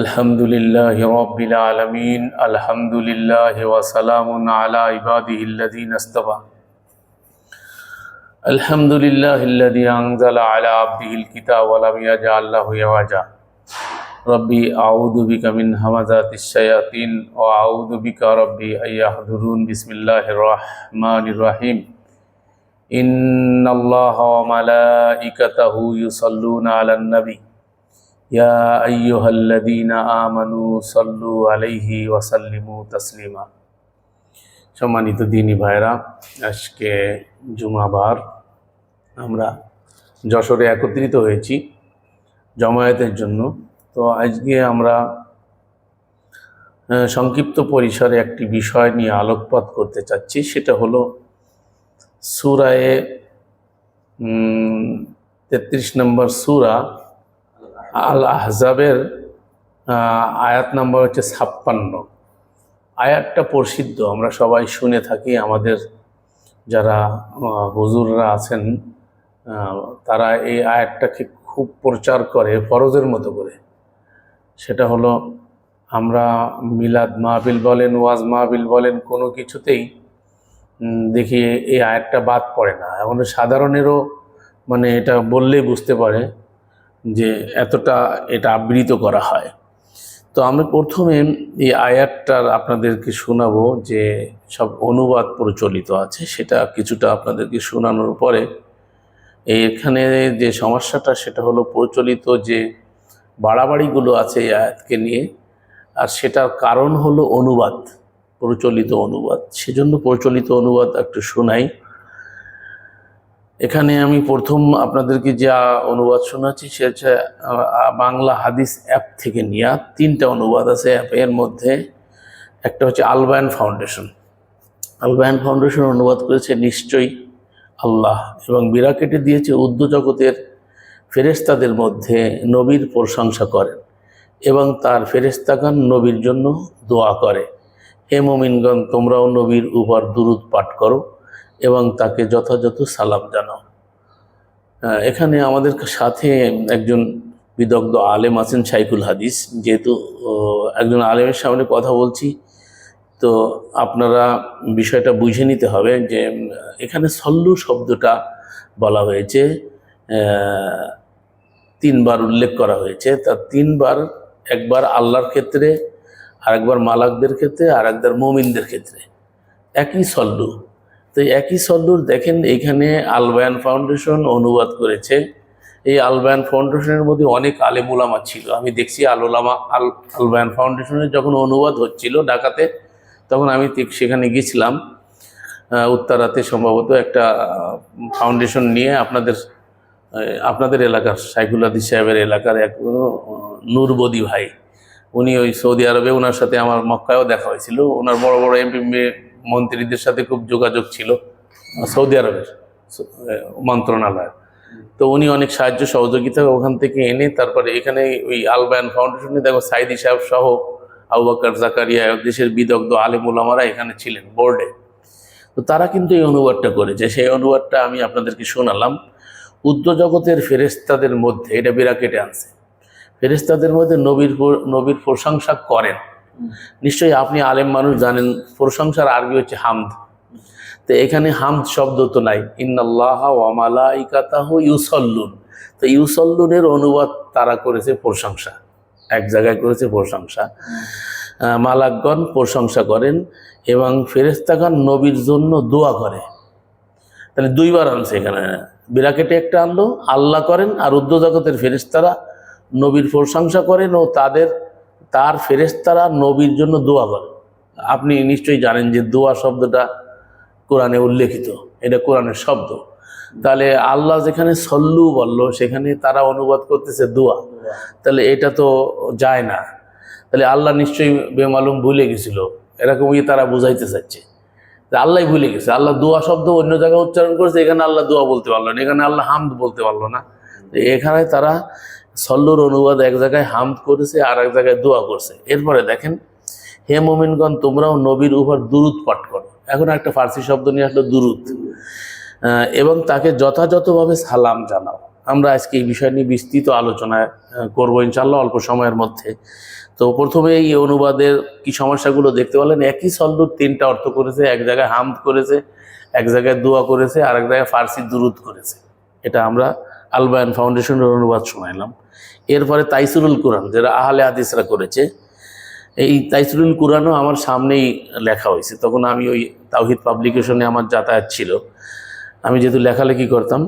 الحمد لله رب العالمين الحمد لله وسلام على عباده الذين اصطفى الحمد لله الذي أنزل على عبده الكتاب ولم يجعل له عوجا ربي أعوذ بك من همزات الشياطين وأعوذ بك ربي أن يحضرون بسم الله الرحمن الرحيم إن الله وملائكته يصلون على النبي يا أيها الذين آمنوا صلوا عليه وسلموا تسليما সম্মানিত দিনী ভাইরা আজকে জুমাবার আমরা যশোরে একত্রিত হয়েছি জমায়েতের জন্য তো আজকে আমরা আহ, সংক্ষিপ্ত পরিসরে একটি বিষয় নিয়ে আলোকপাত করতে চাচ্ছি সেটা হলো সুরায়ে তেত্রিশ নম্বর সুরা আল আহজাবের আয়াত নাম্বার হচ্ছে ছাপ্পান্ন। আয়াতটা প্রসিদ্ধ, আমরা সবাই শুনে থাকি আমাদের যারা হুজুররা আছেন তারা এই আয়াতটাকে খুব প্রচার করে, ফরজের মতো করে। সেটা হলো, আমরা মিলাদ মাহবিল বলেন, ওয়াজ মাহবিল বলেন, কোনো কিছুতেই দেখি এই আয়াতটা বাদ পড়ে না। এখন সাধারণেরও মানে এটা বললেই বুঝতে পারে। যে এতটা এটা আবৃত করা হয়। তো আমি প্রথমে এই আয়াতটার আপনাদেরকে শোনাবো যে সব অনুবাদ প্রচলিত আছে, সেটা কিছুটা আপনাদেরকে শোনানোর পরে এখানে যে সমস্যাটা, সেটা হলো প্রচলিত যে বাড়াবাড়িগুলো আছে এই আয়াতকে নিয়ে, আর সেটার কারণ হলো অনুবাদ, প্রচলিত অনুবাদ। সেজন্য প্রচলিত অনুবাদ একটু শোনাই। এখানে আমি প্রথম আপনাদেরকে যা অনুবাদ শোনাচ্ছি, সে হচ্ছে বাংলা হাদিস অ্যাপ থেকে নেওয়া তিনটা অনুবাদ আছে অ্যাপের মধ্যে। একটা হচ্ছে আলবায়ন ফাউন্ডেশন। আলবায়ন ফাউন্ডেশন অনুবাদ করেছে নিশ্চয়ই আল্লাহ এবং বিরাকেটে দিয়েছে উর্দু জগতের ফেরেস্তাদের মধ্যে নবীর প্রশংসা করেন এবং তার ফেরেস্তাগান নবীর জন্য দোয়া করে। হে মোমিনগণ, তোমরাও নবীর উপর দুরুদ পাঠ করো। এবং তাকে যথাযথ সালাম জানাও। এখানে আমাদের সাথে একজন বিদগ্ধ আলেম আছেন শাইকুল হাদিস। যেহেতু একজন আলেমের সামনে কথা বলছি, তো আপনারা বিষয়টা বুঝে নিতে হবে যে এখানে সল্লু শব্দটা বলা হয়েছে তিনবার উল্লেখ করা হয়েছে। তা তিনবার, একবার আল্লাহর ক্ষেত্রে, আরেকবার মালাকদের ক্ষেত্রে আর একবার মোমিনদের ক্ষেত্রে। একই সল্লু। তো একই সল্লুর দেখেন এখানে আলবায়ান ফাউন্ডেশন অনুবাদ করেছে। এই আলবায়ান ফাউন্ডেশনের মধ্যে অনেক আলেমুলামা ছিল। আমি দেখছি আলোলামা আল, আলবায়ান ফাউন্ডেশনের যখন অনুবাদ হচ্ছিল ঢাকাতে, তখন আমি সেখানে গেছিলাম। উত্তরাতে সম্ভবত একটা ফাউন্ডেশন নিয়ে আপনাদের আপনাদের এলাকার সাইকুল আদি সাহেবের এলাকার এক নূরবদি ভাই। উনি ওই সৌদি আরবে ওনার সাথে আমার মক্কায়ও দেখা হয়েছিল। ওনার বড় বড় এমপি মন্ত্রীদের সাথে খুব যোগাযোগ ছিল, সৌদি আরবের মন্ত্রণালয়ের তো উনি অনেক সাহায্য সহযোগিতা ওখান থেকে এনে তারপরে এখানে ওই আলবায়ান ফাউন্ডেশনে দেখো সাইদি সাহেব সহ আবুবাকার জাকারিয়া, দেশের বিদগ্ধ আলেমুলামারা এখানে ছিলেন বোর্ডে। তো তারা কিন্তু এই অনুবাদটা করেছে। সেই অনুবাদটা আমি আপনাদেরকে শোনালাম। উদ্য জগতের ফেরেস্তাদের মধ্যে, এটা বিরাকেটে আনছে। ফেরেস্তাদের মধ্যে নবীর নবীর প্রশংসা করেন। নিশ্চয়ই আপনি আলেম মানুষ জানেন, প্রশংসার আরবি হচ্ছে হামদ। তো এখানে হামদ শব্দ তো নাই। ইন্নাল্লাহ ইউসল্লুন। তো ইউসল্লুনের অনুবাদ তারা করেছে প্রশংসা। এক জায়গায় করেছে প্রশংসা। মালাকগণ প্রশংসা করেন এবং ফেরেস্তাগণ নবীর জন্য দোয়া করে। তাহলে দুইবার আনছে এখানে। বিরাকেটে একটা আনলো, আল্লাহ করেন আর উদ্য জগতের ফেরেস্তারা নবীর প্রশংসা করেন ও তাদের তার ফেরেস্তারা নবীর জন্য দোয়া করেন আপনি নিশ্চয়ই জানেন যে দোয়া শব্দটা কোরআনে উল্লেখিত। এটা কোরআনের শব্দ। তাহলে আল্লাহ যেখানে সল্লু বলল, সেখানে তারা অনুবাদ করতেছে দোয়া। তাহলে এটা তো যায় না। তাহলে আল্লাহ নিশ্চয়ই বেমালুম ভুলে গেছিল। এরকমই তারা বুঝাইতে চাচ্ছে। আল্লাহ ভুলে গেছে। আল্লাহ দোয়া শব্দ অন্য জায়গায় উচ্চারণ করেছে, এখানে আল্লাহ দোয়া বলতে পারল না। এখানে আল্লাহ হামদ বলতে পারল না। এখানে তারা সল্লুর অনুবাদ এক জায়গায় হামদ করেছে আর এক জায়গায় দোয়া করছে। এরপরে দেখেন, হে মোমিনগণ, তোমরাও নবীর উপর দুরুদ পাঠ করো। এখন একটা ফার্সি শব্দ নিয়ে আসলো, দুরুদ। এবং তাকে যথাযথভাবে সালাম জানাও। আমরা আজকে এই বিষয় নিয়ে বিস্তৃত আলোচনা করব ইনশাল্লাহ অল্প সময়ের মধ্যে। তো প্রথমে এই অনুবাদের কি সমস্যাগুলো দেখতে পেলেন? একই সল্লুর তিনটা অর্থ করেছে, এক জায়গায় হামদ করেছে, এক জায়গায় দোয়া করেছে, আর এক জায়গায় ফার্সি দুরুদ করেছে। এটা আমরা আলবায়ন ফাউন্ডেশনের অনুবাদ শোনাইলাম। এরপরে তাইসুরুল কোরআন যারা আহলে আদিসরা করেছে। এই তাইসুরুল কোরআনও আমার সামনেই লেখা হয়েছে। তখন আমি ওই তাওহিদ পাবলিকেশনে আমার যাতায়াত ছিল। আমি যেহেতু লেখালেখি করতাম,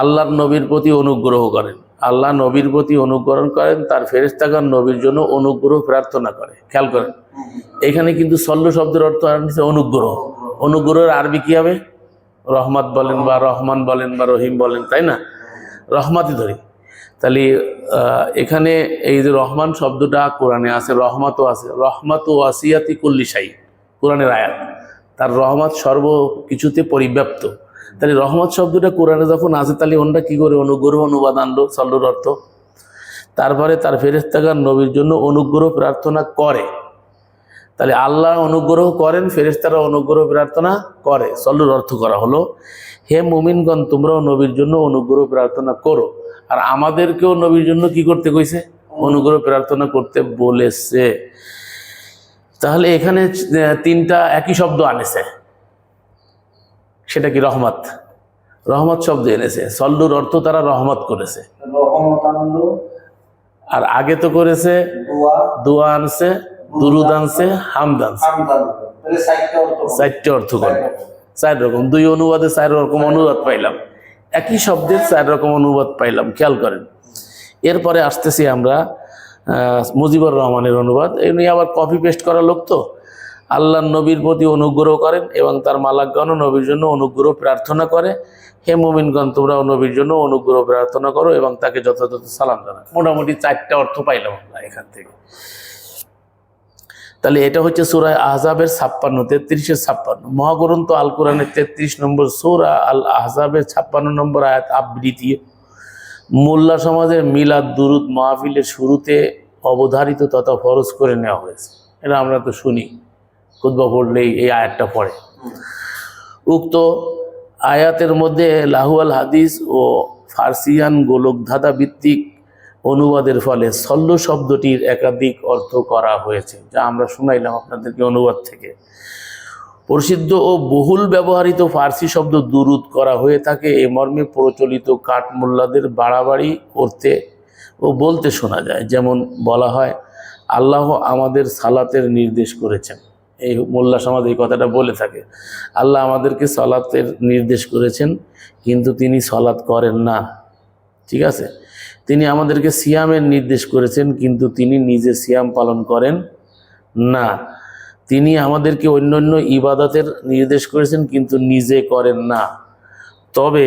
আল্লাহর নবীর প্রতি অনুগ্রহ করেন। আল্লাহ নবীর প্রতি অনুগ্রহ করেন, তার ফেরেস্তাগার নবীর জন্য অনুগ্রহ প্রার্থনা করে। খেয়াল করেন, এখানে কিন্তু সল্ল শব্দের অর্থ আনছে অনুগ্রহ। অনুগ্রহের আরবি কী হবে? রহমত বলেন বা রহমান বলেন বা রহিম বলেন, তাই না? রহমাতই ধরি। তাহলে এখানে এই যে রহমান শব্দটা কোরআনে আছে, রহমাতও আছে। রহমাত ও আসিয়াতি কুল্লিশাই কোরআনের আয়াত। তার রহমত সর্ব কিছুতে পরিব্যাপ্ত। তাহলে রহমত শব্দটা কোরআনে যখন আছে, তাহলে ওনটা কি করে? অনুগ্রহ অনুবাদ আনলো, সল্লুর অর্থ। তারপরে তার ফেরেস্তাগার নবীর জন্য অনুগ্রহ প্রার্থনা করে। তাহলে আল্লাহ অনুগ্রহ করেন ফেরেস্তারা অনুগ্রহ প্রার্থনা করে। সল্লুর অর্থ করা হলো হে মুমিনগণ তোমরাও নবীর জন্য অনুগ্রহ প্রার্থনা করো। আর আমাদেরকেও নবীর জন্য কি করতে কইছে? অনুগ্রহ প্রার্থনা করতে বলেছে। তাহলে এখানে তিনটা একই শব্দ আনেছে। সেটা কি রহমত? রহমত শব্দ এনেছে। সল্লুর অর্থ তারা রহমত করেছে। আর আগে তো করেছে দোয়া। দোয়া আনছে দুরুদ আনছে হামদ আনছে। চারটে অর্থ করবে চার রকম দুই অনুবাদে চার রকম অনুবাদ পাইলাম। একই শব্দের চার রকম অনুবাদ পাইলাম খেয়াল করেন। এরপরে আসতেছি আমরা মুজিবুর রহমানের অনুবাদ। এই নিয়ে আবার কপি পেস্ট করা লোক তো। আল্লাহ নবীর প্রতি অনুগ্রহ করেন এবং তার মালাকগণ নবীর জন্য অনুগ্রহ প্রার্থনা করে। হে মোমিনগণ তোমরাও নবীর জন্য অনুগ্রহ প্রার্থনা করো এবং তাকে যথাযথ সালাম জানা মোটামুটি চারটা অর্থ পাইলাম আমরা এখান থেকে। তাহলে এটা হচ্ছে সুরায় আহজাবের ছাপ্পান্ন, তেত্রিশের ছাপ্পান্ন। মহাগ্রন্থ আল কোরআনের তেত্রিশ নম্বর সুরা আল আহজাবের ছাপ্পান্ন নম্বর আয়াত আবৃত্তি। মোল্লা সমাজের মিলাদ, দুরুদ, মাহফিলের শুরুতে অবধারিত তথা ফরজ করে নেওয়া হয়েছে। এটা আমরা তো শুনি খুদ্া পড়লেই এই আয়াতটা পড়ে। উক্ত আয়াতের মধ্যে লাহুয়াল হাদিস ও ফার্সিয়ান গোলকধাঁধা ভিত্তিক অনুবাদের ফলে সল্ল শব্দটির একাধিক অর্থ করা হয়েছে, যা আমরা শুনাইলাম আপনাদেরকে অনুবাদ থেকে। প্রসিদ্ধ ও বহুল ব্যবহৃত ফার্সি শব্দ দুরুদ করা হয়ে থাকে। এ মর্মে প্রচলিত কাঠমোল্লাদের বাড়াবাড়ি করতে ও বলতে শোনা যায়। যেমন বলা হয়, আল্লাহ আমাদের সালাতের নির্দেশ করেছেন। এই মোল্লা সমাজ এই কথাটা বলে থাকে, আল্লাহ আমাদেরকে সলাতের নির্দেশ করেছেন, কিন্তু তিনি সলাৎ করেন না। ঠিক আছে? তিনি আমাদেরকে সিয়ামের নির্দেশ করেছেন, কিন্তু তিনি নিজে সিয়াম পালন করেন না। তিনি আমাদেরকে অন্য অন্য ইবাদতের নির্দেশ করেছেন, কিন্তু নিজে করেন না। তবে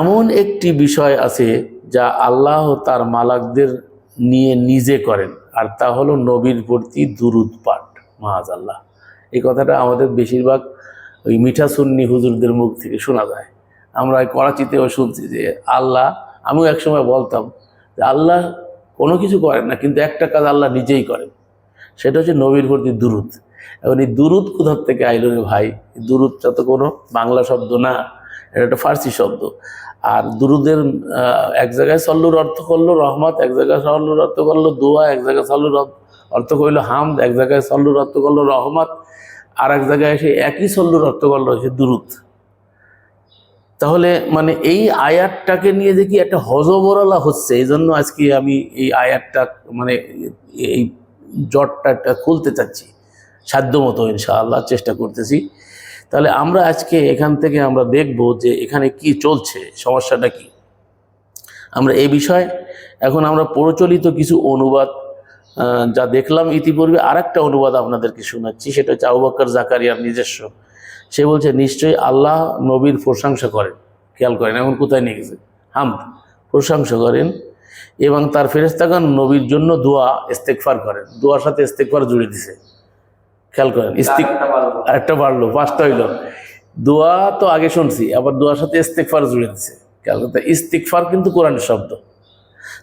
এমন একটি বিষয় আছে যা আল্লাহ তার মালাকদের নিয়ে নিজে করেন, আর তা হলো নবীর প্রতি দুরুদ পাঠ মাহাজ আল্লাহ এই কথাটা আমাদের বেশিরভাগ ওই মিঠা সুন্নি হুজুরদের মুখ থেকে শোনা যায়। আমরা করাচিতেও শুনছি যে আল্লাহ আমিও একসময় বলতাম যে আল্লাহ কোনো কিছু করেন না, কিন্তু একটা কাজ আল্লাহ নিজেই করেন। সেটা হচ্ছে নবীর প্রতি দুরুদ। এবং এই দুরুদ কোথার থেকে আইলো রে ভাই? দুরুদটা তো কোনো বাংলা শব্দ না, এটা একটা ফার্সি শব্দ। আর দুরুদের এক জায়গায় সল্লুর অর্থ করল রহমত, এক জায়গায় সল্লুর অর্থ করল দোয়া, এক জায়গায় সল্লুর অর্থ- করল হামদ, এক জায়গায় সল্লুর অর্থ করল রহমত, আর এক জায়গায় এসে একই সল্লুর অর্থ করল হচ্ছে দুরুদ। তাহলে মানে এই আয়াতটাকে নিয়ে দেখি একটা হজবরলা হচ্ছে এই জন্য আজকে আমি এই আয়াতটা মানে এই জটটা একটা খুলতে চাচ্ছি। সাধ্য মতো ইনশাআল্লাহ চেষ্টা করতেছি। তাহলে আমরা আজকে এখান থেকে আমরা দেখব যে এখানে কি চলছে, সমস্যাটা কি। আমরা এই বিষয়ে এখন আমরা প্রচলিত কিছু অনুবাদ যা দেখলাম ইতিপূর্বে আরেকটা অনুবাদ আপনাদেরকে শোনাচ্ছি, সেটা হচ্ছে আবুবাক্কর জাকারিয়ার নিজস্ব। সে বলছে নিশ্চয়ই আল্লাহ নবীর প্রশংসা করেন। খেয়াল করেন এখন কোথায় নিয়ে গেছে? হাম প্রশংসা করেন এবং তার ফেরেস্তাগান নবীর জন্য দোয়া ইস্তেকফার করেন। দোয়ার সাথে ইস্তেকফার জুড়ে দিছে। খেয়াল করেন ইস্তিক আরেকটা বাড়লো। বাড়লো পাঁচটা হইল। দোয়া তো আগে শুনছি আবার দোয়ার সাথে ইস্তেকফার জুড়ে দিছে। খেয়াল করতে ইস্তিকফার কিন্তু কোরআনের শব্দ।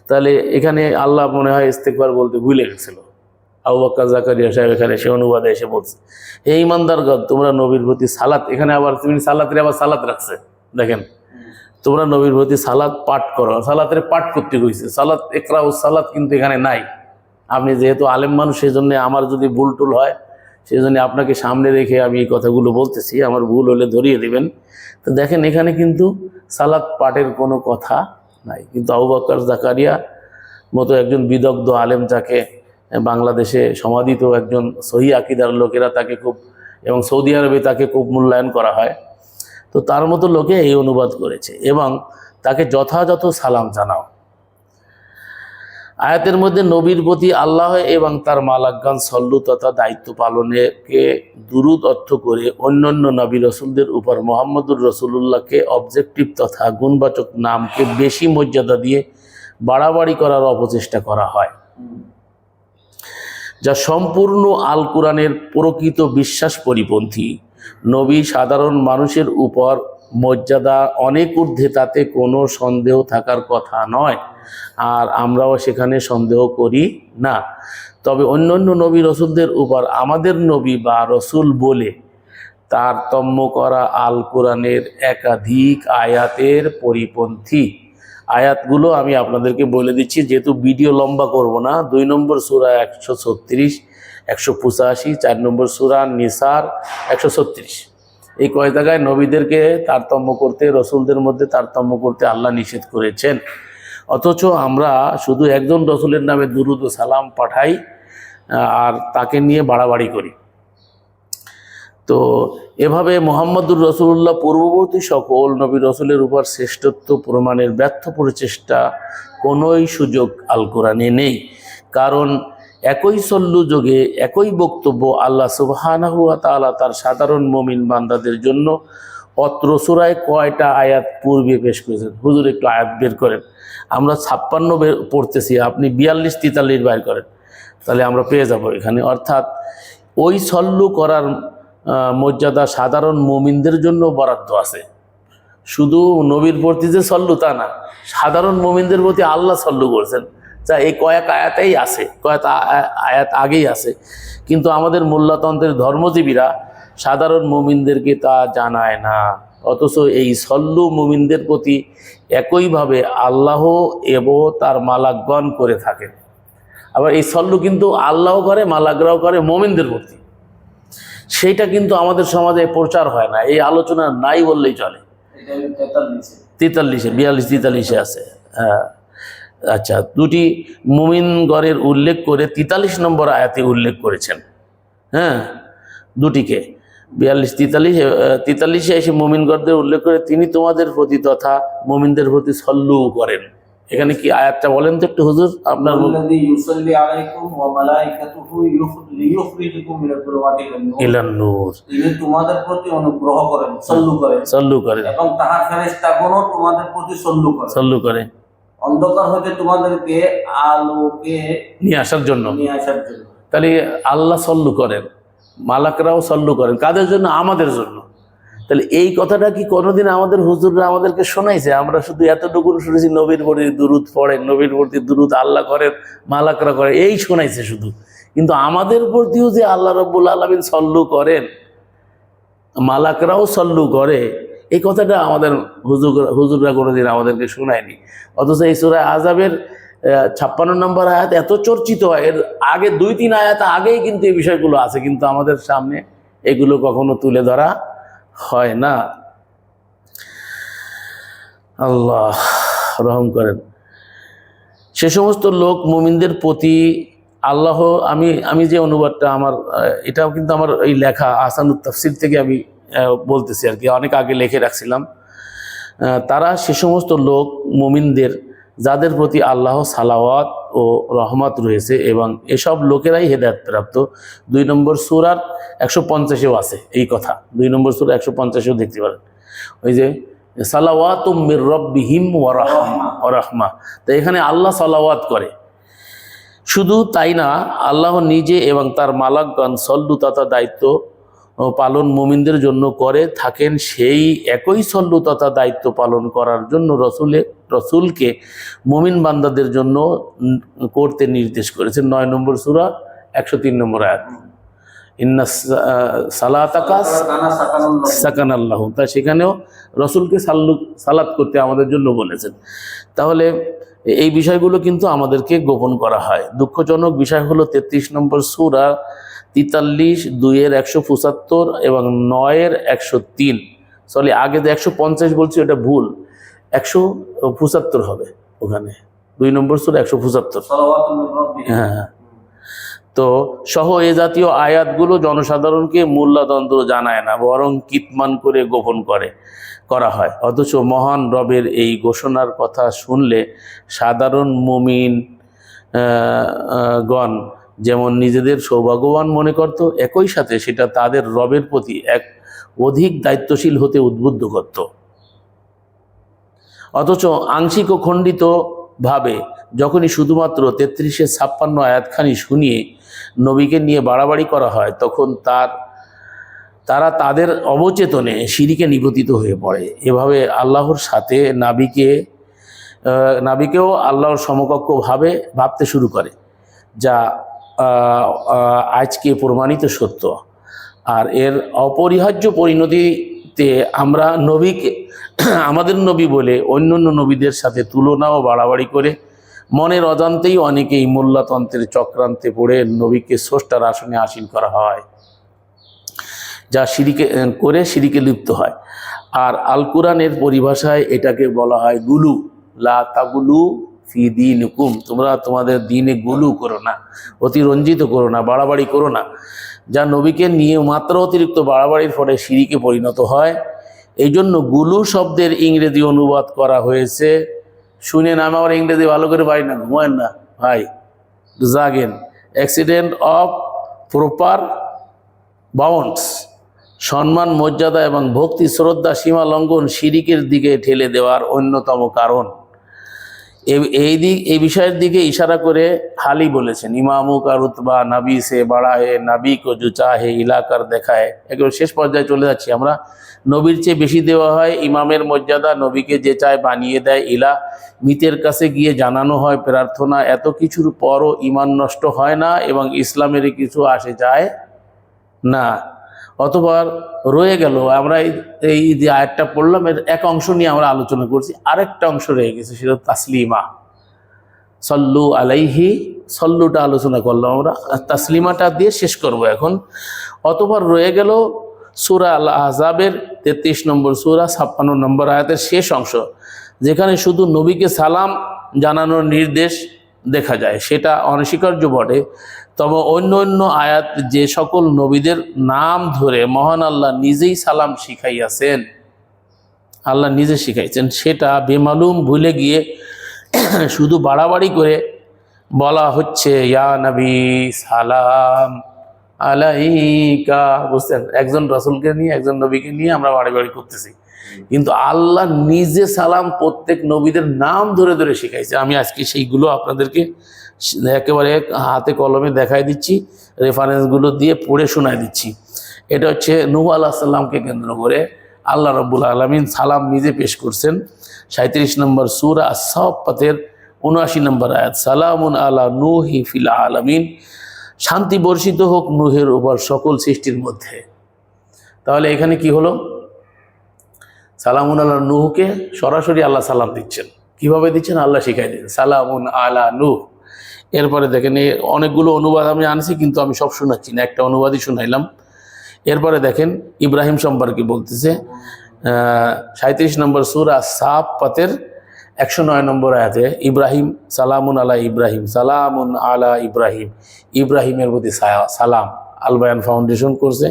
তাহলে এখানে আল্লাহ মনে হয় ইস্তেকবার বলতে ভুলে গেছিল। আবু জাকারিয়া সাহেব এখানে সে অনুবাদে এসে বলছে, হে ইমানদারগণ তোমরা নবীর প্রতি সালাত এখানে আবার তুমি সালাতের আবার সালাত রাখছে, দেখেন। তোমরা নবীর প্রতি সালাদ পাঠ করো, সালাতের পাঠ করতে কইছে, সালাত একরা ও সালাত কিন্তু এখানে নাই। আপনি যেহেতু আলেম মানুষ সেই জন্য আমার যদি ভুল টুল হয় সেই জন্য আপনাকে সামনে রেখে আমি এই কথাগুলো বলতেছি, আমার ভুল হলে ধরিয়ে দিবেন। তো দেখেন, এখানে কিন্তু সালাদ পাঠের কোনো কথা নাই। কিন্তু আবু বকর জাকারিয়া মতো একজন বিদগ্ধ আলেম যাকে বাংলাদেশে সমাধিত একজন সহি আকিদার লোকেরা তাকে খুব এবং সৌদি আরবে তাকে খুব মূল্যায়ন করা হয়। তো তার মতো লোকে এই অনুবাদ করেছে এবং তাকে যথাযথ সালাম জানাও। আয়াতের মধ্যে নবীর প্রতি আল্লাহ এবং তার মালাজ্ঞান সল্লু তথা দায়িত্ব পালনেকে দুরুদ অর্থ করে অন্যান্য নবী রসুলদের উপর মোহাম্মদুর রসুল্লাহকে অবজেক্টিভ তথা গুণবাচক নামকে বেশি মর্যাদা দিয়ে বাড়াবাড়ি করার অপচেষ্টা করা হয়। যা সম্পূর্ণ আল কোরআনের প্রকৃত বিশ্বাস পরিপন্থী। নবী সাধারণ মানুষের উপর মর্যাদা অনেক ঊর্ধ্বে, তাতে কোনো সন্দেহ থাকার কথা নয়। আর আমরাও সেখানে সন্দেহ করি না। তবে অন্যান্য নবী রসুলদের উপর আমাদের নবী বা রসুল বলে তারতম্য করা আল কোরআনের একাধিক আয়াতের পরিপন্থী। আয়াতগুলো আমি আপনাদেরকে বলে দিচ্ছি, যেহেতু ভিডিও লম্বা করব না, দুই নম্বর সুরা একশো ছত্রিশ, একশো পঁচাশি, চার নম্বর সুরা নিসার একশো ছত্রিশ। এই কয় জায়গায় নবীদেরকে তারতম্য করতে, রসুলদের মধ্যে তারতম্য করতে আল্লাহ নিষেধ করেছেন। অথচ আমরা শুধু একজন রসুলের নামে দুরুদ সালাম পাঠাই আর তাকে নিয়ে বাড়াবাড়ি করি। তো এভাবে মোহাম্মদুর রসুল্লাহ পূর্ববর্তী সকল নবী রসুলের উপর শ্রেষ্ঠত্ব প্রমাণের ব্যর্থ প্রচেষ্টা কোনোই সুযোগ আল কোরআনে নেই। কারণ একই সল্লু যোগে একই বক্তব্য আল্লাহ তাআলা তার সাধারণ মমিন বান্দাদের জন্য অত্র সুরায় কয়টা আয়াত পূর্বে পেশ করেছেন? হুজুর, একটু আয়াত বের করেন। আমরা ছাপ্পান্ন বের পড়তেছি, আপনি বিয়াল্লিশ, তেতাল্লিশ বের করেন। তাহলে আমরা পেয়ে যাব এখানে। অর্থাৎ ওই সল্লু করার মর্যাদা সাধারণ মমিনদের জন্য বরাদ্দ আছে। শুধু নবীর প্রতি যে সল্লু তা না, সাধারণ মমিনদের প্রতি আল্লাহ সল্লু করছেন। যা এই কয়েক আয়াতেই আছে, কয়েক আয়াত আগেই আছে। কিন্তু আমাদের মোল্লাতন্ত্রের ধর্মজীবীরা সাধারণ মুমিনদেরকে তা জানায় না। অথচ এই সল্লু মুমিনদের প্রতি একইভাবে আল্লাহ এবং তার মালাকগণ করে থাকেন। আবার এই সল্লু কিন্তু আল্লাহ করে, মালাকরাও করে, মোমিনদের প্রতি। সেইটা কিন্তু আমাদের সমাজে প্রচার হয় না। এই আলোচনা নাই বললেই চলে। তেতাল্লিশে, বিয়াল্লিশ, তেতাল্লিশে আছে। হ্যাঁ। আচ্ছা দুটি মুমিনগড়ের উল্লেখ করে তেতাল্লিশ নম্বর আয়াতে উল্লেখ করেছেন। হ্যাঁ দুটিকে। বিয়াল্লিশ, তেতাল্লিশ তেতাল্লিশে এসে মুমিনগড়দের উল্লেখ করে তিনি তোমাদের প্রতি তথা মুমিনদের প্রতি সল্লু করেন। এখানে কি আয়াতটা বলেন তো একটু হুজুর? আপনার তোমাদের প্রতি অনুগ্রহ করেন করেন। করেন তাহার তোমাদের প্রতি সল্লু করে। অন্ধকার তোমাদেরকে নিয়ে আসার জন্য। নিয়ে আসার জন্য। তাহলে আল্লাহ সল্লু করেন মালাকরাও সল্লু করেন। কাদের জন্য? আমাদের জন্য। তাহলে এই কথাটা কি কোনোদিন আমাদের হুজুররা আমাদেরকে শোনাইছে? আমরা শুধু এতটুকু শুনেছি, নবীর প্রতি দুরুদ পড়েন, নবীর প্রতি দুরুদ আল্লাহ করেন, মালাকরা করে এই শোনাইছে শুধু। কিন্তু আমাদের প্রতিও যে আল্লাহ রব্বুল আলমিন সল্লু করেন, মালাকরাও সল্লু করে, এই কথাটা আমাদের হুজুর হুজুররা কোনোদিন আমাদেরকে শোনায়নি। অথচ এই সুরায় আজাবের ছাপ্পান্ন নম্বর আয়াত এত চর্চিত হয় এর আগে দুই তিন আয়াত আগেই কিন্তু এই বিষয়গুলো আছে, কিন্তু আমাদের সামনে এগুলো কখনো তুলে ধরা হয় না। আল্লাহ রহম করেন। সে সমস্ত লোক মুমিনদের প্রতি আল্লাহ, আমি আমি যে অনুবাদটা আমার, এটাও কিন্তু আমার এই লেখা আসানুর তফসির থেকে আমি বলতেছি আর কি, অনেক আগে লিখে রাখছিলাম। তারা সে সমস্ত লোক মুমিনদের যাদের প্রতি আল্লাহ সালাওয়াত ও রহমত রয়েছে এবং এসব লোকেরাই হেদায়ত প্রাপ্ত দুই নম্বর সুরার একশো পঞ্চাশেও আছে এই কথা। দুই নম্বর সুরা একশো পঞ্চাশেও দেখতে পারেন। ওই যে সালাওয়াত মির রব্বিহিম ওয়া রাহমা ওয়া রাহমা। তো এখানে আল্লাহ সালাওয়াত করে। শুধু তাই না, আল্লাহ নিজে এবং তার মালাকগণ সল্লু তথা দায়িত্ব ও পালন মুমিনদের জন্য করে থাকেন সেই একই সল্লু তথা দায়িত্ব পালন করার জন্য রসুলে রসুলকে মুমিন বান্দাদের জন্য করতে নির্দেশ করেছেন। নয় নম্বর সুরা একশো তিন নম্বর আয়াত। ইন্না সালাতাকাস কানা সাকান আল্লাহ তা সেখানেও রসুলকে সাল্লু সালাত করতে আমাদের জন্য বলেছেন। তাহলে এই বিষয়গুলো কিন্তু আমাদেরকে গোপন করা হয়। দুঃখজনক বিষয় হলো তেত্রিশ নম্বর সুরা তিতাল্লিশ দুইয়ের একশো পঁচাত্তর এবং নয়ের একশো তিন। সরি আগে যে একশো পঞ্চাশ বলছি ওটা ভুল। একশো পঁচাত্তর হবে ওখানে। দুই নম্বর সুর একশো পঁচাত্তর। সালাওয়াতুল হ্যাঁ তো সহ এ জাতীয় আয়াতগুলো জনসাধারণকে মূল্যতন্ত্র জানায় না বরং কিতমান করে গোপন করে করা হয়। অথচ মহান রবের এই ঘোষণার কথা শুনলে সাধারণ মুমিন গণ যেমন নিজেদের সৌভাগ্যবান মনে করত, একই সাথে সেটা তাদের রবের প্রতি এক অধিক দায়িত্বশীল হতে উদ্বুদ্ধ করত। অথচ আংশিক ও খণ্ডিত ভাবে যখনই শুধুমাত্র তেত্রিশে ছাপ্পান্ন আয়াতখানি শুনিয়ে নবীকে নিয়ে বাড়াবাড়ি করা হয়, তখন তার, তারা তাদের অবচেতনে সিঁড়িকে নিপতিত হয়ে পড়ে। এভাবে আল্লাহর সাথে নাবিকে নাবিকেও আল্লাহর সমকক্ষভাবে ভাবতে শুরু করে, যা আজকে প্রমাণিত সত্য। আর এর অপরিহার্য পরিণতিতে আমরা নবীকে, আমাদের নবী বলে অন্য অন্য নবীদের সাথে তুলনা ও বাড়াবাড়ি করে মনের অজান্তেই অনেকেই মোল্লাতন্ত্রের চক্রান্তে পড়ে নবীকে স্রষ্টার আসনে আসীন করা হয়, যা সিঁড়িকে, করে সিঁড়িকে লিপ্ত হয়। আর আল কোরআনের পরিভাষায় এটাকে বলা হয় গুলু, লা তাগুলু ফি দিন হুকুম তোমরা তোমাদের দিনে গুলু করো না, অতিরঞ্জিত করো না, বাড়াবাড়ি করো না। যা নবীকে নিয়ে মাত্র অতিরিক্ত বাড়াবাড়ির ফলে সিঁড়িকে পরিণত হয়। এই জন্য গুলু শব্দের ইংরেজি অনুবাদ করা হয়েছে। শুনে না, আমি আমার ইংরেজি ভালো করে পারি না ঘুমায় না, ভাই, জাগেন। অ্যাক্সিডেন্ট অফ প্রপার বাউন্ডস সম্মান, মর্যাদা এবং ভক্তি, শ্রদ্ধা, সীমা লঙ্ঘন শিরিকের দিকে ঠেলে দেওয়ার অন্যতম কারণ। এই দিক এই বিষয়ের দিকে ইশারা করে হালি বলেছেন। ইমামু কা রুতবা, নাবি সে বাড়ায় নাবি কো জু চাহে, ইলাকার দেখায়। একেবারে শেষ পর্যায়ে চলে যাচ্ছি আমরা। নবীর চেয়ে বেশি দেওয়া হয় ইমামের মর্যাদা, নবীকে যে চায় বানিয়ে দেয় ইলা। মিতের কাছে গিয়ে জানানো হয় প্রার্থনা। এত কিছুর পরও ইমান নষ্ট হয় না এবং ইসলামের কিছু আসে যায় না। অতবার রয়ে গেল, আমরা এই- যে আয়াতটা পড়লাম, এর এক অংশ নিয়ে আমরা আলোচনা করছি, আরেকটা অংশ রয়ে গেছে, সেটা তাসলিমা। সল্লু আলাইহি, সল্লুটা আলোচনা করলাম আমরা তাসলিমাটা দিয়ে শেষ করব এখন। অতবার রয়ে গেল সুরা আল আহজাবের তেত্রিশ নম্বর সুরা, ছাপ্পান্ন নম্বর আয়াতের শেষ অংশ, যেখানে শুধু নবীকে সালাম জানানোর নির্দেশ দেখা যায়। সেটা অনস্বীকার্য বটে। তবে অন্য অন্য আয়াত যে সকল নবীদের নাম ধরে মহান আল্লাহ নিজেই সালাম শিখাইয়াছেন, আল্লাহ নিজে শিখাইছেন, সেটা বেমালুম ভুলে গিয়ে শুধু বাড়াবাড়ি করে বলা হচ্ছে, ইয়া নবী, সালাম আলাইকা। বুঝছেন? একজন রসুলকে নিয়ে, একজন নবীকে নিয়ে আমরা বাড়ি বাড়ি করতেছি। কিন্তু আল্লাহ নিজে সালাম প্রত্যেক নবীদের নাম ধরে ধরে শিখাইছে। আমি আজকে সেইগুলো আপনাদেরকে একেবারে হাতে কলমে দেখাই দিচ্ছি রেফারেন্সগুলো দিয়ে পড়ে শোনায় দিচ্ছি। এটা হচ্ছে নূহ আল্লাহ সাল্লামকে কেন্দ্র করে আল্লাহ রব্বুল আলমিন সালাম নিজে পেশ করছেন। সাঁত্রিশ নম্বর সুরা আসাফাতের উনআশি নম্বর আয়াত, সালামুন আলা নুহি ফিল আলামিন। শান্তি বর্ষিত হোক নুহের উপর সকল সৃষ্টির মধ্যে। তাহলে এখানে কি হলো? সালামুন আল্লাহ নুহকে সরাসরি আল্লাহ সালাম দিচ্ছেন। কীভাবে দিচ্ছেন? আল্লাহ শিখাই দিচ্ছেন। সালামুন আলা নুহ। এরপরে দেখেন এই অনেকগুলো অনুবাদ আমি আনছি, কিন্তু আমি সব শোনাচ্ছি না। একটা অনুবাদই শুনাইলাম। এরপরে দেখেন ইব্রাহিম সম্পর্কে বলতেছে সাঁত্রিশ নম্বর সুরা সাপ পাতের একশো নয় নম্বর আয়াতে, ইব্রাহিম, সালামুন আলা ইব্রাহিম, সালামুন আলা ইব্রাহিম। ইব্রাহিমের প্রতি সালাম। আলবায়ান ফাউন্ডেশন করছে।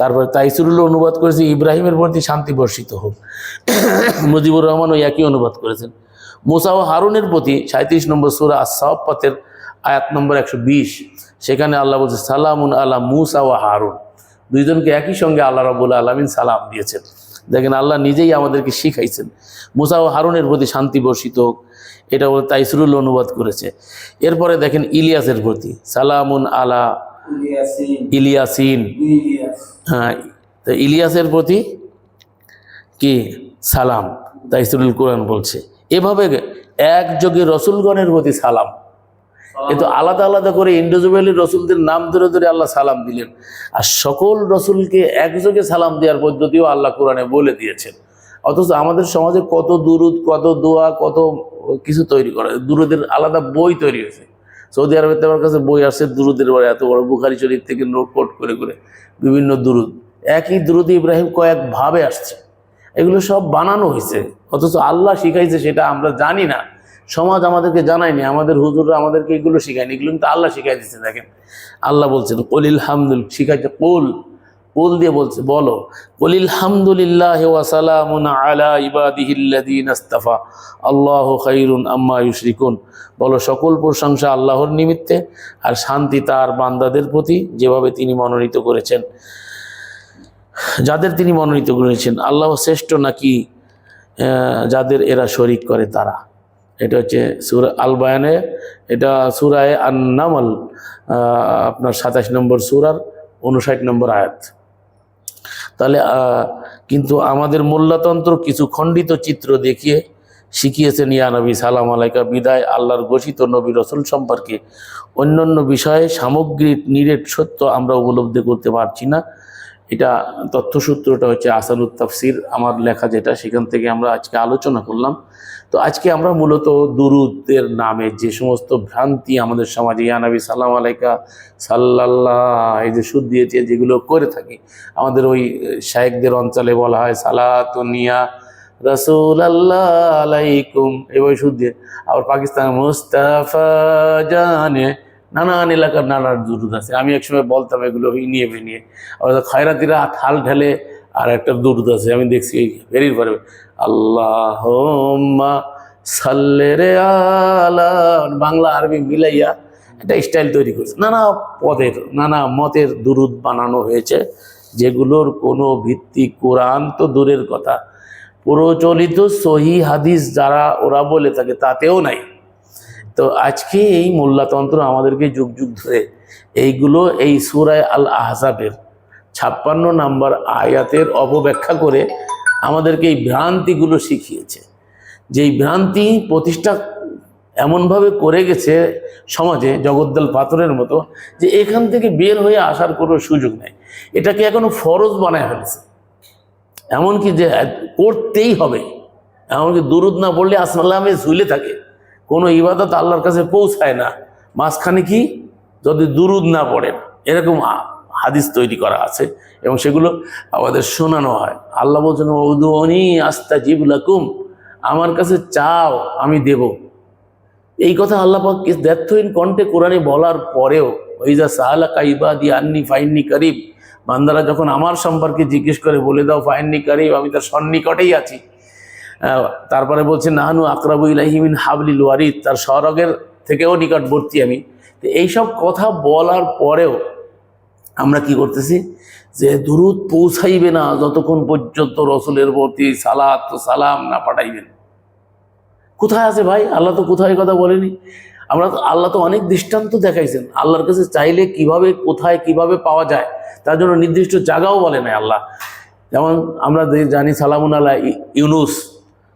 তারপরে তাইসুরুল অনুবাদ করেছে ইব্রাহিমের প্রতি শান্তি বর্ষিত হোক। মুজিবুর রহমান ওই একই অনুবাদ করেছেন। মুসা ও হারুনের প্রতি সাঁত্রিশ নম্বর সুরা আসাফাতের আয়াত নম্বর একশো বিশ সেখানে আল্লাহ বলছে সালামুন আলা মুসা ও হারুন। দুইজনকে একই সঙ্গে আল্লাহ রবুল্লা আলমিন সালাম দিয়েছেন। দেখেন আল্লাহ নিজেই আমাদেরকে শিখাইছেন মুসা ও হারুনের প্রতি শান্তি বর্ষিত হোক। এটা বলে তাইসুরুল অনুবাদ করেছে। এরপরে দেখেন ইলিয়াসের প্রতি সালামুন আলা ইলিয়াসিন। ইলিয়াসের প্রতি কি? সালাম তাই তাইসুরুল কোরআন বলছে। এভাবে একযোগে রসুলগণের প্রতি সালাম। কিন্তু আলাদা আলাদা করে ইন্ডিভিজুয়ালি রসুলদের নাম ধরে ধরে আল্লাহ সালাম দিলেন। আর সকল রসুলকে একযোগে সালাম দেওয়ার পদ্ধতিও আল্লাহ কোরআনে বলে দিয়েছেন। অথচ আমাদের সমাজে কত দুরুদ কত দোয়া কত কিছু তৈরি করা দুরুদের আলাদা বই তৈরি হয়েছে। সৌদি আরবে আমার কাছে বই আসছে দুরুদের বারে, এত বড় বুখারি শরীফ থেকে নোট কোট করে করে বিভিন্ন দুরুদ। একই দুরুদ ইব্রাহিম কয়েকভাবে আসছে। এগুলো সব বানানো হয়েছে, অথচ আল্লাহ শিখাইছে সেটা আমরা জানি না। সমাজ আমাদেরকে জানায়নি, আমাদের হুজুররা আমাদেরকে এগুলো শিখায়নি, এগুলো কিন্তু আল্লাহ শিখাই দিচ্ছে দেখেন, আল্লাহ বলছেন, কলিল হামদুল শিখাইছে, কোল কোল দিয়ে বলছে, বলো কলিল হামদুলিল্লাহ ওয়াসালামুন আলা ইবাদিহিল্লাদিন আস্তাফা, আল্লাহ খাইরুন আম্মা ইউশরিকুন। বলো, সকল প্রশংসা আল্লাহর নিমিত্তে আর শান্তি তার বান্দাদের প্রতি যেভাবে তিনি মনোনীত করেছেন। যাদের তিনি মনোনীত করেছেন, আল্লাহ শ্রেষ্ঠ নাকি যাদের এরা শরিক করে তারা? এটা হচ্ছে সুর আল বায়ানে এটা সুরায় আন্নামাল আপনার সাতাশ নম্বর সুরার উনষাট নম্বর আয়াত। তাহলে কিন্তু আমাদের মোল্লাতন্ত্র কিছু খণ্ডিত চিত্র দেখিয়ে শিখিয়েছেন, ইয়া নবী, সালাম আলাইকা, বিদায়, আল্লাহর ঘোষিত নবী রসুল সম্পর্কে অন্যান্য বিষয়ে সামগ্রিক নিরেট সত্য আমরা উপলব্ধি করতে পারছি না। এটা তথ্যসূত্রটা হচ্ছে আসানুত তাফসির, আমার লেখা যেটা, সেখান থেকে আমরা আজকে আলোচনা করলাম। তো আজকে আমরা মূলত দুরুদের নামে যে সমস্ত ভ্রান্তি আমাদের সমাজে ইয়ানাবি সাল্লাম আলাইকা, সাল্লাল্লাহ এই যে সুদ দিয়েছে, যেগুলো করে থাকি। আমাদের ওই শায়েকদের অঞ্চলে বলা হয় সালাতুনিয়া রসুল আল্লাহ আলাইকুম এভাবে সুদ দিয়ে। আবার পাকিস্তান মুস্তাফা জানে নানান এলাকার নানান দুরুদ আছে। আমি একসময় বলতাম এগুলো নিয়ে নিয়ে। আবার খয়রাতিরা থাল ঢেলে আর একটা দুরুদ আছে, আমি দেখছি ভেরির পরে। আল্লাহ সাল্লে রে আলা, বাংলা, আরবি মিলাইয়া একটা স্টাইল তৈরি করেছে। নানা পদের, নানা মতের দুরুদ বানানো হয়েছে, যেগুলোর কোনো ভিত্তি কোরআন তো দূরের কথা। প্রচলিত সহি হাদিস যারা, ওরা বলে থাকে, তাতেও নাই। তো আজকে এই মোল্লাতন্ত্র আমাদেরকে যুগ যুগ ধরে এইগুলো এই সুরায় আল আহজাবের ছাপ্পান্ন নাম্বার আয়াতের অপব্যাখ্যা করে আমাদেরকে এই ভ্রান্তিগুলো শিখিয়েছে। যে এই ভ্রান্তি প্রতিষ্ঠা এমনভাবে করে গেছে সমাজে, জগদ্দল পাথরের মতো, যে এখান থেকে বের হয়ে আসার কোনো সুযোগ নেই। এটাকে এখনও ফরজ বানায় ফেলেছে? এমনকি যে করতেই হবে, এমনকি দুরুদ না পড়লে আসমাল্লামে ঝুলে থাকে। কোনো ইবাদত আল্লাহর কাছে পৌঁছায় না। মাঝখানে কি? যদি দুরুদ না পড়েন। এরকম হাদিস তৈরি করা আছে এবং সেগুলো আমাদের শোনানো হয়। আল্লাহ বলছেন উদুনি আস্তা জিবুলাকুম আমার কাছে চাও, আমি দেব। এই কথা আল্লাহ পাক কণ্ঠে কোরআনে বলার পরেও ওইজা সাহালা কাইবাদি আন্নি ফাইন্নি করিব। বান্দারা যখন আমার সম্পর্কে জিজ্ঞেস করে, বলে দাও, ফাইন্নি করিব, আমি তার সন্নিকটেই আছি। তারপরে বলছে, নাহানু আকরাবু ইলাহিমিন হাবলিল ওয়ারিদ তার স্বরগের থেকেও নিকটবর্তী আমি। তো এইসব কথা বলার পরেও আমরা কি করতেছি? যে দুরুদ পৌঁছাইবে না যতক্ষণ পর্যন্ত রসুলের প্রতি সালাত সালাম না পাঠাইবেন। কোথায় আছে ভাই? আল্লাহ তো কোথায় কথা বলেনি। আমরা তো আল্লাহ তো অনেক দৃষ্টান্ত দেখাইছেন। আল্লাহর কাছে চাইলে কীভাবে, কোথায়, কীভাবে পাওয়া যায়, তার জন্য নির্দিষ্ট জায়গাও বলে না আল্লাহ। যেমন আমরা জানি সালামুন আল্লাহ ইউনুস।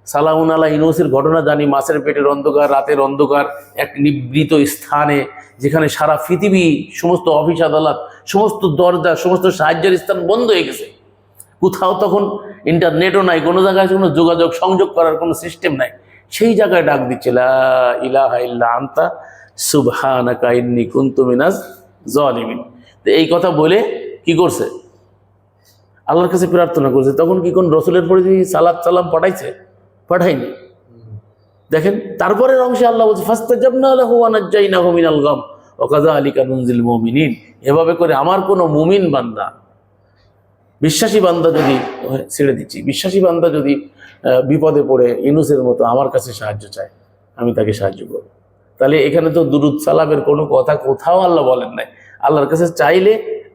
সালামুন আল্লাহ ইউনুসের ঘটনা জানি, মাছের পেটের অন্ধকার, রাতের অন্ধকার, এক নিবৃত স্থানে যেখানে সারা পৃথিবী, সমস্ত অফিস আদালত, সমস্ত দরজা, সমস্ত সাহায্যের স্থান বন্ধ হয়ে গেছে। কোথাও তখন ইন্টারনেটও নাই, কোনো জায়গায় কোনো যোগাযোগ, সংযোগ করার কোনো সিস্টেম নাই। সেই জায়গায় ডাক দিচ্ছে ইলাহা ইল্লা আনতা, সুবহানাকা ইন্নী কুনতু জালিমিন। তো এই কথা বলে কি করছে? আল্লাহর কাছে প্রার্থনা করছে। তখন কি কোন রসুলের প্রতি সালাত সালাম পাঠাইছে? পাঠাইনি। দেখেন, তারপরের অংশে আল্লাহ বলছে ফাস্তা জাবনা আলাহু আনাজ্জাইনাহু মিনাল গাম। ওয়াকাযা আলিকা নুনজিল মুমিনিন। এভাবে করে আমার কোনো মুমিন বান্দা, বিশ্বাসী বান্দা যদি ছেড়ে দিচ্ছি, বিশ্বাসী বান্দা যদি বিপদে পড়ে ইনুসের মতো আমার কাছে সাহায্য চায়, আমি তাকে সাহায্য করব। তাহলে এখানে তো দুরুদ সালামের কোনো কথা কোথাও আল্লাহ বলেন নাই। আল্লাহর কাছে চাইলে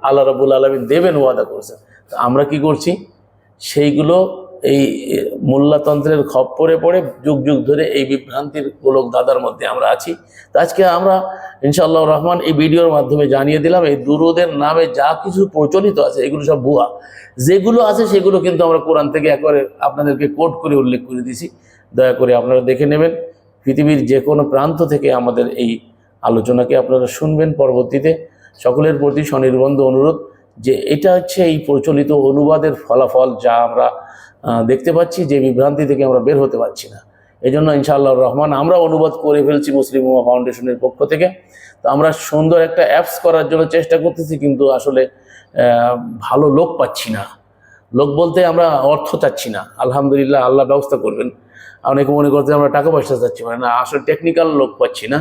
আল্লাহ রাবুল আলমী দেবেন ওয়াদা করেছেন। আমরা কি করছি? সেইগুলো এই মোল্লাতন্ত্রের খপ্পরে পড়ে যুগ যুগ ধরে এই বিভ্রান্তির গোলক দাদার মধ্যে আমরা আছি। আজকে আমরা ইনশাআল্লাহ রহমান এই ভিডিওর মাধ্যমে জানিয়ে দিলাম, এই দুরুদের নামে যা কিছু প্রচলিত আছে, এগুলো সব ভুয়া। যেগুলো আছে সেগুলো কিন্তু আমরা কোরআন থেকে একবারে আপনাদেরকে কোট করে উল্লেখ করে দিছি দয়া করে আপনারা দেখে নেবেন, পৃথিবীর যে কোনো প্রান্ত থেকে আমাদের এই আলোচনাকে আপনারা শুনবেন পরবর্তীতে। সকলের প্রতি স্বনির্বন্ধ অনুরোধ যে এটা হচ্ছে এই প্রচলিত অনুবাদের ফলাফল যা আমরা দেখতে পাচ্ছি যে বিভ্রান্তি থেকে আমরা বের হতে পারছি না। এই জন্য ইনশাআল্লাহ রহমান, আমরা অনুবাদ করে ফেলছি মুসলিম উম্মাহ ফাউন্ডেশনের পক্ষ থেকে। তো আমরা সুন্দর একটা অ্যাপস করার জন্য চেষ্টা করতেছি, কিন্তু আসলে ভালো লোক পাচ্ছি না। লোক বলতে আমরা অর্থ চাচ্ছি না। আলহামদুলিল্লাহ, আল্লাহ ব্যবস্থা করবেন। অনেকে মনে করতে আমরা টাকা পয়সা চাচ্ছি মানে না, আসলে টেকনিক্যাল লোক পাচ্ছি না।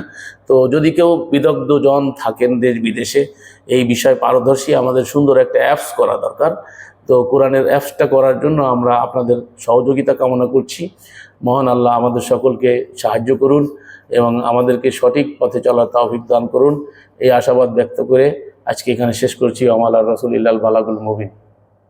তো যদি কেউ বিদগ্ধ জন থাকেন দেশ বিদেশে, এই বিষয়ে পারদর্শী, আমাদের সুন্দর একটা অ্যাপস করা দরকার। তো কোরআনের অ্যাপসটা করার জন্য আমরা আপনাদের সহযোগিতা কামনা করছি। মহান আল্লাহ আমাদের সকলকে সাহায্য করুন এবং আমাদেরকে সঠিক পথে চলার তৌফিক দান করুন। এই আশাবাদ ব্যক্ত করে আজকে এখানে শেষ করছি। আমাল রসুল ইল্লাল বালাগুল মুবিন।